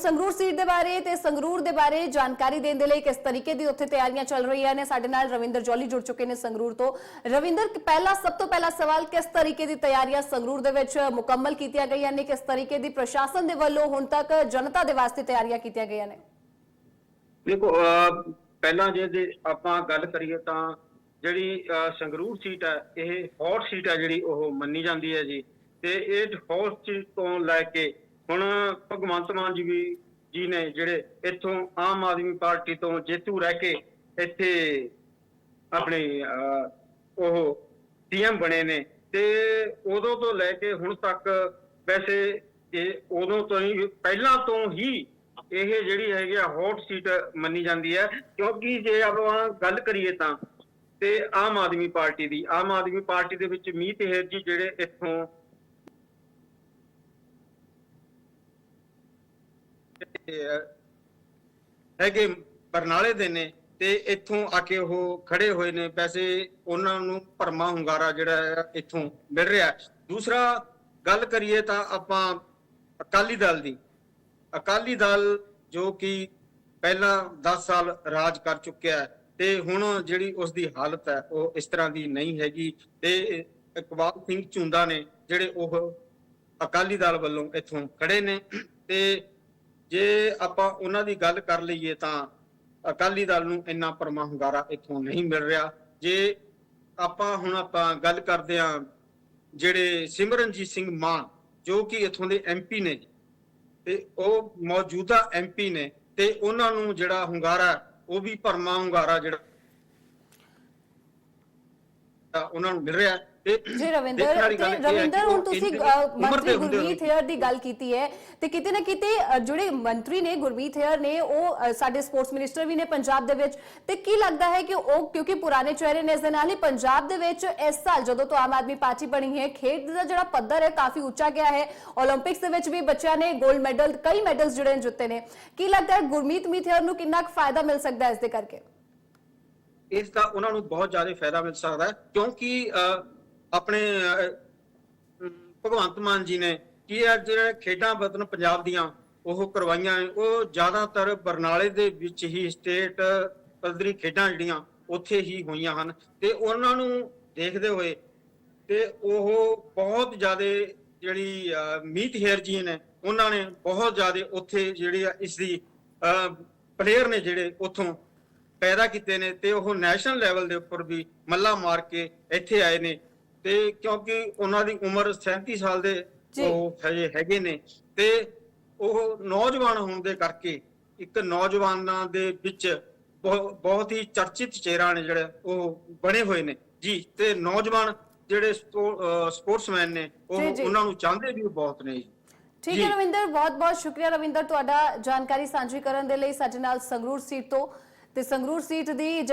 Sangrur seat ਦੇ ਬਾਰੇ ਤੇ ਸੰਗਰੂਰ ਦੇ ਬਾਰੇ ਜਾਣਕਾਰੀ ਦੇਣ ਦੇ ਲਈ ਕਿਸ ਤਰੀਕੇ ਦੀ ਉੱਥੇ ਤਿਆਰੀਆਂ ਚੱਲ ਰਹੀਆਂ ਨੇ? ਸਾਡੇ ਨਾਲ ਰਵਿੰਦਰ ਜੋਲੀ ਜੁੜ ਚੁੱਕੇ ਨੇ ਸੰਗਰੂਰ ਤੋਂ। ਰਵਿੰਦਰ, ਪਹਿਲਾ, ਸਭ ਤੋਂ ਪਹਿਲਾ ਸਵਾਲ, ਕਿਸ ਤਰੀਕੇ ਦੀ ਤਿਆਰੀਆਂ ਸੰਗਰੂਰ ਦੇ ਵਿੱਚ ਮੁਕੰਮਲ ਕੀਤੀਆਂ ਗਈਆਂ ਨੇ? ਕਿਸ ਤਰੀਕੇ ਦੀ ਪ੍ਰਸ਼ਾਸਨ ਦੇ ਵੱਲੋਂ ਹੁਣ ਤੱਕ ਜਨਤਾ ਦੇ ਵਾਸਤੇ ਤਿਆਰੀਆਂ ਕੀਤੀਆਂ ਗਈਆਂ ਨੇ? ਦੇਖੋ ਪਹਿਲਾਂ ਜੇ ਆਪਾਂ ਗੱਲ ਕਰੀਏ ਤਾਂ ਜਿਹੜੀ ਸੰਗਰੂਰ ਸੀਟ ਹੈ, ਇਹ ਹੌਟ ਸੀਟ ਹੈ ਜਿਹੜੀ ਉਹ ਮੰਨੀ ਜਾਂਦੀ ਹੈ ਜੀ। ਤੇ ਇਹ ਹੌਟ ਸੀਟ ਤੋਂ ਲੈ ਕੇ ਹੁਣ ਭਗਵੰਤ ਮਾਨ ਜੀ ਵੀ, ਜੀ ਨੇ ਜਿਹੜੇ ਇੱਥੋਂ ਆਮ ਆਦਮੀ ਪਾਰਟੀ ਤੋਂ ਜੇਤੂ ਰਹਿ ਕੇ ਇੱਥੇ ਆਪਣੇ ਉਹ ਸੀਐਮ ਬਣੇ ਨੇ ਤੇ ਉਦੋਂ ਤੋਂ ਲੈ ਕੇ ਹੁਣ ਤੱਕ ਵੈਸੇ ਇਹ ਉਦੋਂ ਤੋਂ ਹੀ, ਪਹਿਲਾਂ ਤੋਂ ਹੀ ਇਹ ਜਿਹੜੀ ਹੈਗੀ ਆ ਹੌਟ ਸੀਟ ਮੰਨੀ ਜਾਂਦੀ ਹੈ। ਕਿਉਂਕਿ ਜੇ ਆਪਾਂ ਗੱਲ ਕਰੀਏ ਤਾਂ ਤੇ ਆਮ ਆਦਮੀ ਪਾਰਟੀ ਦੀ, ਆਮ ਆਦਮੀ ਪਾਰਟੀ ਦੇ ਵਿੱਚ ਮੀਤ ਹੇਰ ਜੀ ਜਿਹੜੇ ਇੱਥੋਂ ਤੇ, ਹੈਗੇ ਬਰਨਾਲੇ ਦੇ ਨੇ ਤੇ ਇੱਥੋਂ ਆ ਕੇ ਉਹ ਖੜੇ ਹੋਏ ਨੇ ਵੈਸੇ ਉਹਨਾਂ ਨੂੰ ਭਰਮਾ ਹੁੰਗਾਰਾ ਜਿਹੜਾ ਇੱਥੋਂ ਮਿਲ ਰਿਹਾ ਦੂਸਰਾ ਗੱਲ ਕਰੀਏ ਤਾਂ ਆਪਾਂ ਅਕਾਲੀ ਦਲ ਦੀ। ਅਕਾਲੀ ਦਲ ਜੋ ਕਿ ਪਹਿਲਾਂ 10 ਸਾਲ ਰਾਜ ਕਰ ਚੁੱਕਿਆ ਹੈ ਤੇ ਹੁਣ ਜਿਹੜੀ ਉਸ ਦੀ ਹਾਲਤ ਹੈ, ਉਹ ਇਸ ਤਰ੍ਹਾਂ ਦੀ ਨਹੀਂ ਹੈਗੀ ਤੇ ਇਕਬਾਲ ਸਿੰਘ ਝੁੰਦਾ ਨੇ ਜਿਹੜੇ ਉਹ ਅਕਾਲੀ ਦਲ ਵੱਲੋਂ ਇੱਥੋਂ ਖੜੇ ਨੇ ਤੇ ਜੇ ਆਪਾਂ ਉਹਨਾਂ ਦੀ ਗੱਲ ਕਰ ਲਈਏ ਤਾਂ ਅਕਾਲੀ ਦਲ ਨੂੰ ਇੰਨਾ ਪਰਮਾ ਹੁੰਗਾਰਾ ਇੱਥੋਂ ਨਹੀਂ ਮਿਲ ਰਿਹਾ। ਜੇ ਆਪਾਂ ਹੁਣ ਆਪਾਂ ਗੱਲ ਕਰਦੇ ਹਾਂ ਜਿਹੜੇ ਸਿਮਰਨਜੀਤ ਸਿੰਘ ਮਾਨ, ਜੋ ਕਿ ਇੱਥੋਂ ਦੇ ਐਮਪੀ ਨੇ, ਤੇ ਉਹ ਮੌਜੂਦਾ ਐਮਪੀ ਨੇ, ਤੇ ਉਹਨਾਂ ਨੂੰ ਜਿਹੜਾ ਹੁੰਗਾਰਾ, ਉਹ ਵੀ ਪਰਮਾ ਹੁੰਗਾਰਾ ਜਿਹੜਾ ਉਹਨਾਂ ਨੂੰ ਮਿਲ ਰਿਹਾ ਤੇ ਜੀ ਰਵਿੰਦਰ ਰਵਿੰਦਰ ਹੁਣ ਤੁਸੀਂ ਮੰਤਰੀ ਗੁਰਮੀਤ ਹੇਅਰ ਦੀ ਗੱਲ ਕੀਤੀ ਹੈ ਤੇ ਕਿਤੇ ਨਾ ਕਿਤੇ ਜਿਹੜੇ ਮੰਤਰੀ ਨੇ ਗੁਰਮੀਤ ਹੇਅਰ ਨੇ ਉਹ ਸਾਡੇ ਸਪੋਰਟਸ ਮਿਨਿਸਟਰ ਵੀ ਨੇ ਪੰਜਾਬ ਦੇ ਵਿੱਚ। ਤੇ ਕੀ ਲੱਗਦਾ ਹੈ ਕਿ ਉਹ ਕਿਉਂਕਿ ਪੁਰਾਣੇ ਚਿਹਰੇ ਨੇ ਇਸ ਦੇ ਪੰਜਾਬ ਦੇ ਵਿੱਚ ਇਸ ਸਾਲ ਜਦੋਂ ਤੋਂ ਆਮ ਆਦਮੀ ਪਾਰਟੀ ਬਣੀ ਹੈ ਖੇਡ ਦਾ ਜਿਹੜਾ ਪੱਧਰ ਹੈ ਕਾਫੀ ਉੱਚਾ ਗਿਆ ਹੈ। 올림픽ਸ ਦੇ ਵਿੱਚ ਵੀ ਬੱਚਿਆਂ ਨੇ 골ਡ ਮੈਡਲ ਕਈ ਮੈਡਲਸ ਜਿਹੜੇ ਜਿੱਤੇ ਨੇ। ਕੀ ਲੱਗਦਾ ਹੈ ਗੁਰਮੀਤ ਮੀਤ ਨੂੰ ਕਿੰਨਾ ਕੁ ਫਾਇਦਾ ਮਿਲ ਸਕਦਾ ਹੈ ਇਸ ਦੇ ਕਰਕੇ? ਇਸ ਦਾ ਉਹਨਾਂ ਨੂੰ ਬਹੁਤ ਜ਼ਿਆਦਾ ਫਾਇਦਾ ਮਿਲ ਸਕਦਾ ਹੈ ਕਿਉਂਕਿ ਅਹ, ਆਪਣੇ ਭਗਵੰਤ ਮਾਨ ਜੀ ਨੇ ਕੀ ਇਹ ਜਿਹੜੇ ਖੇਡਾਂ ਵਤਨ ਪੰਜਾਬ ਦੀਆਂ ਉਹ ਕਰਵਾਈਆਂ ਉਹ ਜ਼ਿਆਦਾਤਰ ਬਰਨਾਲੇ ਦੇ ਵਿੱਚ ਹੀ ਸਟੇਟ ਪੱਧਰੀ ਖੇਡਾਂ ਜਿਹੜੀਆਂ ਉੱਥੇ ਹੀ ਹੋਈਆਂ ਹਨ ਤੇ ਉਹਨਾਂ ਨੂੰ ਦੇਖਦੇ ਹੋਏ ਤੇ ਉਹ ਬਹੁਤ ਜ਼ਿਆਦਾ ਜਿਹੜੀ ਮੀਤ ਹੇਰ ਜੀ ਨੇ ਉਹਨਾਂ ਨੇ ਬਹੁਤ ਜ਼ਿਆਦਾ ਉੱਥੇ ਜਿਹੜੀ ਆ ਇਸ ਦੀ ਪਲੇਅਰ ਨੇ ਜਿਹੜੇ ਉੱਥੋਂ ਪੈਦਾ ਕੀਤੇ ਨੇ ਤੇ ਉਹ ਨੈਸ਼ਨਲ ਲੈਵਲ ਦੇ ਉੱਪਰ ਵੀ ਮੱਲਾ ਮਾਰ ਕੇ ਇੱਥੇ ਆਏ ਨੇ ਤੇ ਕਿਉਂਕਿ ਉਹਨਾਂ ਦੀ ਉਮਰ 37 ਸਾਲ ਦੇ। ਉਹ ਹਜੇ ਹੈਗੇ ਨੇ ਤੇ ਉਹ ਨੌਜਵਾਨ ਹੋਣ ਦੇ ਕਰਕੇ ਇੱਕ ਨੌਜਵਾਨਾਂ ਦੇ ਵਿੱਚ ਬਹੁ- ਬਹੁਤ ਹੀ ਚਰਚਿਤ ਚਿਹਰਾ ਨੇ ਜਿਹੜੇ ਉਹ ਬਣੇ ਹੋਏ ਨੇ ਜੀ ਤੇ ਨੌਜਵਾਨ ਜਿਹੜੇ ਸਪੋਰਟਸਮੈਨ ਨੇ ਉਹ। ਉਹਨਾਂ ਨੂੰ ਚਾਹੁੰਦੇ ਵੀ ਬਹੁਤ ਨੇ ਜੀ ਠੀਕ। ਹੈ ਰਵਿੰਦਰ ਬਹੁਤ ਬਹੁਤ ਸ਼ੁਕਰੀਆ ਰਵਿੰਦਰ ਤੁਹਾਡਾ ਜਾਣਕਾਰੀ ਸਾਂਝੀ ਕਰਨ ਦੇ ਲਈ ਸਾਡੇ ਨਾਲ ਸੰਗਰੂਰ ਸੀਟ ਤੋਂ ਤੇ ਸੰਗਰੂਰ ਸੀਟ ਦੀ